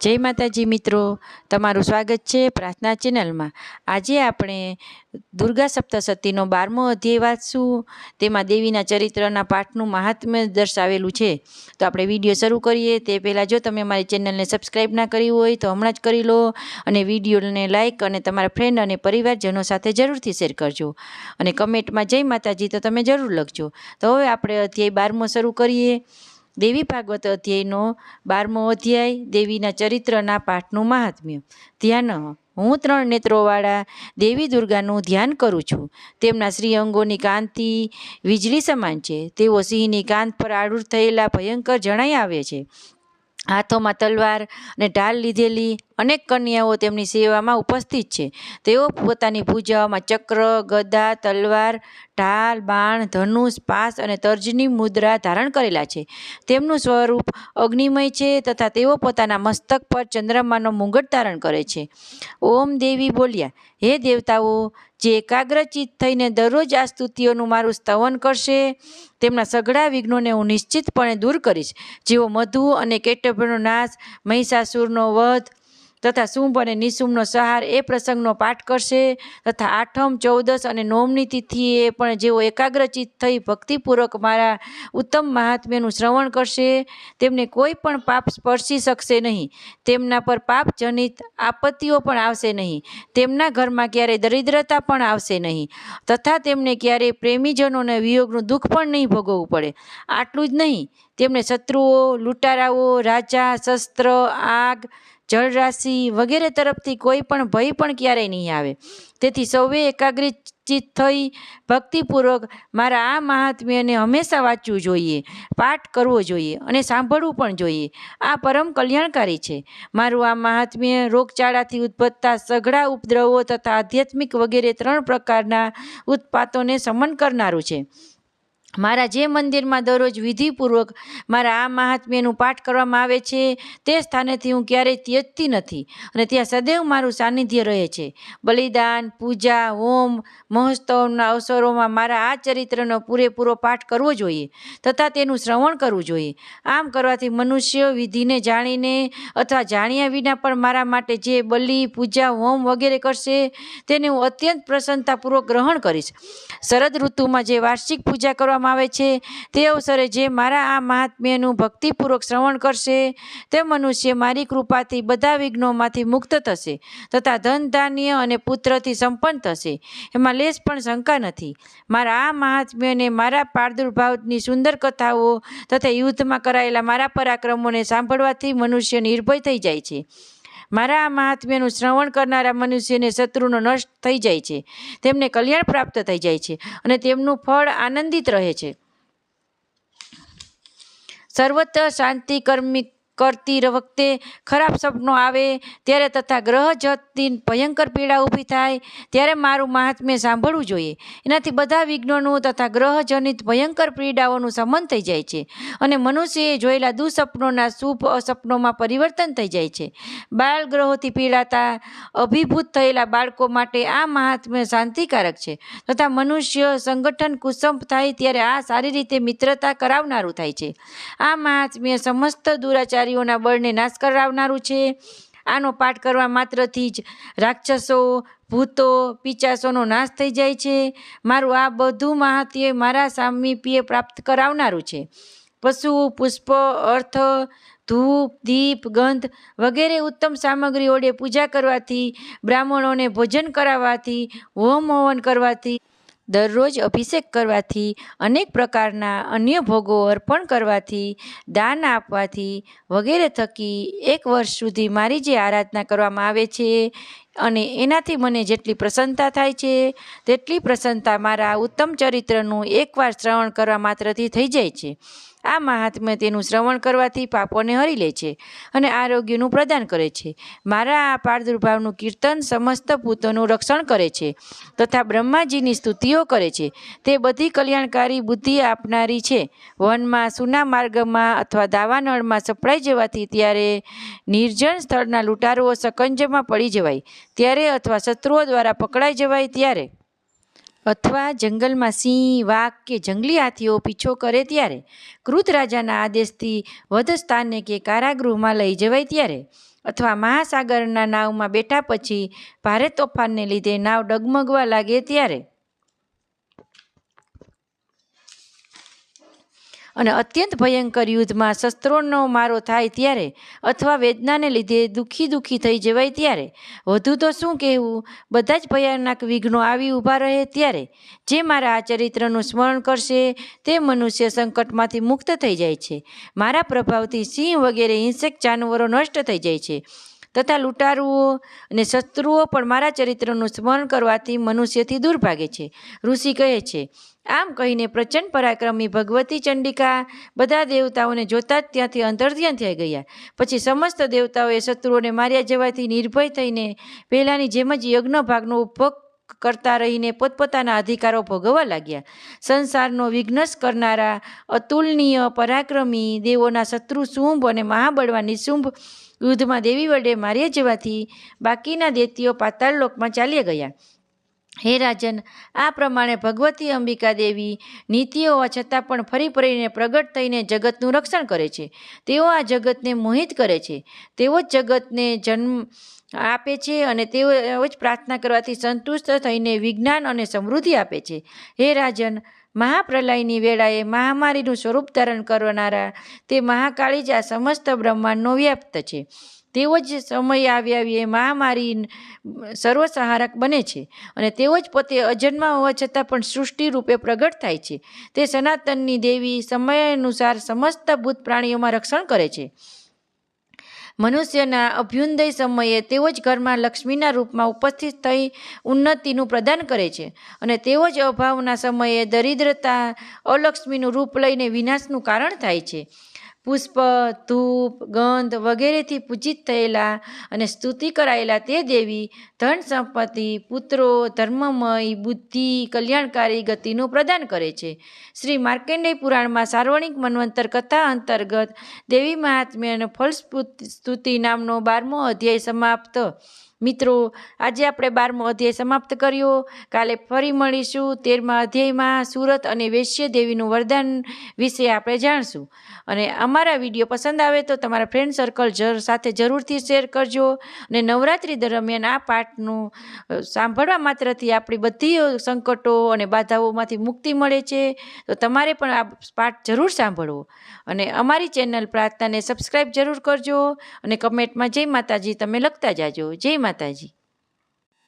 જય માતાજી મિત્રો. તમારું સ્વાગત છે પ્રાર્થના ચેનલમાં. આજે આપણે દુર્ગા સપ્તશતીનો બારમો અધ્યાય વાંચશું. તેમાં દેવીના ચરિત્રના પાઠનું મહાત્મ્ય દર્શાવેલું છે. તો આપણે વીડિયો શરૂ કરીએ. તે પહેલાં જો તમે મારી ચેનલને સબસ્ક્રાઈબ ના કરી હોય તો હમણાં જ કરી લો અને વિડીયોને લાઇક અને તમારા ફ્રેન્ડ અને પરિવારજનો સાથે જરૂરથી શેર કરજો. અને કમેન્ટમાં જય માતાજી તો તમે જરૂર લખજો. તો હવે આપણે અધ્યાય બારમો શરૂ કરીએ. દેવી ભાગવત અધ્યાયનો બારમો અધ્યાય, દેવીના ચરિત્રના પાઠનું મહાત્મ્ય. ધ્યાન, હું ત્રણ નેત્રોવાળા દેવી દુર્ગાનું ધ્યાન કરું છું. તેમના શ્રી અંગોની કાંતિ વીજળી સમાન છે. તેઓ સિંહની કાંત પર આડૂર થયેલા ભયંકર જણાઈ આવે છે. હાથોમાં તલવાર અને ઢાલ લીધેલી અનેક કન્યાઓ તેમની સેવામાં ઉપસ્થિત છે. તેઓ પોતાની પૂજાઓમાં ચક્ર, ગદા, તલવાર, ઢાલ, બાણ, ધનુષ, પાસ અને તર્જની મુદ્રા ધારણ કરેલા છે. તેમનું સ્વરૂપ અગ્નિમય છે તથા તેઓ પોતાના મસ્તક પર ચંદ્રમાનો મુંગટ ધારણ કરે છે. ઓમ દેવી બોલ્યા, હે દેવતાઓ, જે એકાગ્રચિત થઈને દરરોજ આ સ્તુતિઓનું મારું સ્તવન કરશે, તેમના સઘળા વિઘ્નોને હું નિશ્ચિતપણે દૂર કરીશ. જેઓ મધુ અને કેટભનો નાશ, મહિષાસુરનો વધ તથા શુંભ અને નિશુંભનો સહાર એ પ્રસંગનો પાઠ કરશે. તથા આઠમ, ચૌદસ અને નોમની તિથિએ પણ જેઓ એકાગ્રચિત થઈ ભક્તિપૂર્વક મારા ઉત્તમ મહાત્મ્યનું શ્રવણ કરશે, તેમને કોઈ પણ પાપ સ્પર્શી શકશે નહીં. તેમના પર પાપજનિત આપત્તિઓ પણ આવશે નહીં. તેમના ઘરમાં ક્યારેય દરિદ્રતા પણ આવશે નહીં. તથા તેમને ક્યારેય પ્રેમીજનોને વિયોગનું દુઃખ પણ નહીં ભોગવવું પડે. આટલું જ નહીં. તેમને શત્રુઓ, લૂંટારાઓ, રાજા, શસ્ત્ર, આગ જળરાશિ વગેરે તરફથી કોઈ પણ ભય પણ ક્યારેય નહીં આવે. તેથી સૌએ એકાગ્રચિત થઈ ભક્તિપૂર્વક મારા આ મહાત્મ્યને હંમેશા વાંચવું જોઈએ, પાઠ કરવો જોઈએ અને સાંભળવું પણ જોઈએ. આ પરમ કલ્યાણકારી છે. મારું આ મહાત્મ્ય રોગચાળાથી ઉદ્ભવતા સઘળા ઉપદ્રવો તથા આધ્યાત્મિક વગેરે ત્રણ પ્રકારના ઉત્પાતોને સમન કરનારું છે. મારા જે મંદિરમાં દરરોજ વિધિપૂર્વક મારા આ મહાત્મ્યનું પાઠ કરવામાં આવે છે, તે સ્થાનેથી હું ક્યારેય ત્યજતી નથી અને ત્યાં સદૈવ મારું સાનિધ્ય રહે છે. બલિદાન, પૂજા, હોમ, મહોત્સવના અવસરોમાં મારા આ ચરિત્રનો પૂરેપૂરો પાઠ કરવો જોઈએ તથા તેનું શ્રવણ કરવું જોઈએ. આમ કરવાથી મનુષ્ય વિધિને જાણીને અથવા જાણ્યા વિના પણ મારા માટે જે બલિ, પૂજા, હોમ વગેરે કરશે, તેને હું અત્યંત પ્રસન્નતાપૂર્વક ગ્રહણ કરીશ. શરદ ઋતુમાં જે વાર્ષિક પૂજા કરવામાં આવે છે. તે અવસરે જે મારા આ મહાત્મ્યનું ભક્તિપૂર્વક શ્રવણ કરશે, તે મનુષ્ય મારી કૃપાથી બધા વિઘ્નોમાંથી મુક્ત થશે તથા ધન ધાન્ય અને પુત્રથી સંપન્ન થશે. એમાં લેશ પણ શંકા નથી. મારા આ મહાત્મ્યને મારા પારદુર્ભાવની સુંદર કથાઓ તથા યુદ્ધમાં કરાયેલા મારા પરાક્રમોને સાંભળવાથી મનુષ્ય નિર્ભય થઈ જાય છે. મારા આ મહાત્મ્યનું શ્રવણ કરનારા મનુષ્યને શત્રુનો નષ્ટ થઈ જાય છે. તેમને કલ્યાણ પ્રાપ્ત થઈ જાય છે અને તેમનું ફળ આનંદિત રહે છે. સર્વત્ર શાંતિ કર્મી કરતી વખતે ખરાબ સપનો આવે, ત્યારે તથા ગ્રહ જતી ભયંકર પીડા ઊભી થાય, ત્યારે મારું મહાત્મ્ય સાંભળવું જોઈએ. એનાથી બધા વિઘ્નોનું તથા ગ્રહજનિત ભયંકર પીડાઓનું સમન થઈ જાય છે અને મનુષ્યએ જોયેલા દુઃસપનોના શુભ સપનોમાં પરિવર્તન થઈ જાય છે. બાળ ગ્રહોથી પીડાતા, અભિભૂત થયેલા બાળકો માટે આ મહાત્મ્ય શાંતિકારક છે તથા મનુષ્ય સંગઠન કુસંપ થાય ત્યારે આ સારી રીતે મિત્રતા કરાવનારું થાય છે. આ મહાત્મ્ય સમસ્ત દુરાચાર દુરાચારીઓના બળને નાશ કરાવનારું છે. આનો પાઠ કરવા માત્રથી જ રાક્ષસો, ભૂતો પિચાસોનો નાશ થઈ જાય છે. મારું આ બધું મહાત્ય મારા સામીપીએ પ્રાપ્ત કરાવનારું છે. પશુ, પુષ્પ, અર્થ, ધૂપ, દીપ, ગંધ વગેરે ઉત્તમ સામગ્રી વડે પૂજા કરવાથી, બ્રાહ્મણોને ભોજન કરાવવાથી, હોમ હવન કરવાથી દરરોજ અભિષેક કરવાથી, અનેક પ્રકારના અન્ય ભોગો અર્પણ કરવાથી, દાન આપવાથી વગેરે થકી એક વર્ષ સુધી મારી જે આરાધના કરવામાં આવે છે અને એનાથી મને જેટલી પ્રસન્નતા થાય છે, તેટલી પ્રસન્નતા મારા ઉત્તમ ચરિત્રનું એકવાર શ્રવણ કરવા માત્રથી થઈ જાય છે. આ મહાત્મ્ય તેનું શ્રવણ કરવાથી પાપોને હરી લે છે અને આરોગ્યનું પ્રદાન કરે છે. મારા આ પારદુર્ભાવનું કીર્તન સમસ્ત ભૂતોનું રક્ષણ કરે છે તથા બ્રહ્માજીની સ્તુતિઓ કરે છે. તે બધી કલ્યાણકારી બુદ્ધિ આપનારી છે. વનમાં સુના માર્ગમાં અથવા દાવાનળમાં સપડાઈ જવાથી ત્યારે નિર્જન સ્થળના લૂંટારુઓ સકંજમાં પડી જવાય. ત્યારે અથવા શત્રુઓ દ્વારા પકડાઈ જવાય ત્યારે અથવા જંગલમાં સિંહ, વાઘ કે જંગલી હાથીઓ પીછો કરે ત્યારે કૃત રાજાના આદેશથી વધ સ્થાને કે કારાગૃહમાં લઈ જવાય ત્યારે અથવા મહાસાગરના નાવમાં બેઠા પછી ભારે તોફાનને લીધે નાવ ડગમગવા લાગે ત્યારે અને અત્યંત ભયંકર યુદ્ધમાં શસ્ત્રોનો મારો થાય ત્યારે અથવા વેદનાને લીધે દુઃખી દુઃખી થઈ જવાય ત્યારે. વધુ તો શું કહેવું? બધા જ ભયાનક વિઘ્નો આવી ઊભા રહે ત્યારે જે મારા આ ચરિત્રનું સ્મરણ કરશે તે મનુષ્ય સંકટમાંથી મુક્ત થઈ જાય છે. મારા પ્રભાવથી સિંહ વગેરે હિંસક જાનવરો નષ્ટ થઈ જાય છે. તથા લૂંટારુઓ અને શત્રુઓ પણ મારા ચરિત્રનું સ્મરણ કરવાથી મનુષ્યથી દૂર ભાગે છે. ઋષિ કહે છે, આમ કહીને પ્રચંડ પરાક્રમી ભગવતી ચંડિકા બધા દેવતાઓને જોતા જ ત્યાંથી અંતર્ધ્યાન થઈ ગયા. પછી સમસ્ત દેવતાઓએ શત્રુઓને માર્યા જવાથી નિર્ભય થઈને પહેલાંની જેમ જ યજ્ઞ ભાગનો ઉપભોગ કરતા રહીને પોતપોતાના અધિકારો ભોગવવા લાગ્યા. સંસારનો વિઘ્નસ કરનારા અતુલનીય પરાક્રમી દેવોના શત્રુ શુંભ અને મહાબળવાની નિશુંભ યુદ્ધમાં દેવી વડે માર્યા જવાથી બાકીના દેતીઓ પાતાળ લોકમાં ચાલ્યા ગયા. હે રાજન, આ પ્રમાણે ભગવતી અંબિકા દેવી નીતિઓ હોવા છતાં પણ ફરી ફરીને પ્રગટ થઈને જગતનું રક્ષણ કરે છે. તેઓ આ જગતને મોહિત કરે છે. તેઓ જ જગતને જન્મ આપે છે અને તેઓ જ પ્રાર્થના કરવાથી સંતુષ્ટ થઈને વિજ્ઞાન અને સમૃદ્ધિ આપે છે. હે રાજન, મહાપ્રલયની વેળાએ મહામારીનું સ્વરૂપ ધારણ કરનારા તે મહાકાળી જ આ સમસ્ત બ્રહ્માંડનો વ્યાપ્ત છે. તેઓ જ સમય આવી આવી મહામારી સર્વસહારક બને છે અને તેઓ જ પોતે અજન્મા હોવા છતાં પણ સૃષ્ટિ રૂપે પ્રગટ થાય છે. તે સનાતનની દેવી સમય અનુસાર સમસ્ત ભૂત પ્રાણીઓમાં રક્ષણ કરે છે. મનુષ્યના અભ્યુદય સમયે તેઓ જ ઘરમાં લક્ષ્મીના રૂપમાં ઉપસ્થિત થઈ ઉન્નતિનું પ્રદાન કરે છે અને તેઓ જ અભાવના સમયે દરિદ્રતા, અલક્ષ્મીનું રૂપ લઈને વિનાશનું કારણ થાય છે. પુષ્પ, ધૂપ, ગંધ વગેરેથી પૂજિત થયેલા અને સ્તુતિ કરાયેલા તે દેવી ધન સંપત્તિ, પુત્રો, ધર્મમય, બુદ્ધિ, કલ્યાણકારી ગતિનું પ્રદાન કરે છે. શ્રી માર્કંડેય પુરાણમાં સાર્વણિક મન્વંતર કથા અંતર્ગત દેવી મહાત્મ્ય અને ફળ સ્તુતિ નામનો બારમો અધ્યાય સમાપ્ત મિત્રો, આજે આપણે બારમો અધ્યાય સમાપ્ત કર્યો. કાલે ફરી મળીશું. તેરમા અધ્યાયમાં સુરત અને વૈશ્ય દેવીનું વરદાન વિશે આપણે જાણશું. અને અમારા વીડિયો પસંદ આવે તો તમારા ફ્રેન્ડ સર્કલ જર, સાથે જરૂરથી શેર કરજો. અને નવરાત્રિ દરમિયાન આ પાઠનું સાંભળવા માત્રથી આપણી બધી સંકટો અને બાધાઓમાંથી મુક્તિ મળે છે. તો તમારે પણ આ પાઠ જરૂર સાંભળવો. અને અમારી ચેનલ પ્રાર્થનાને સબસ્ક્રાઈબ જરૂર કરજો. અને કમેન્ટમાં જય માતાજી, તમે લખતા જાજો. જય માતાજી.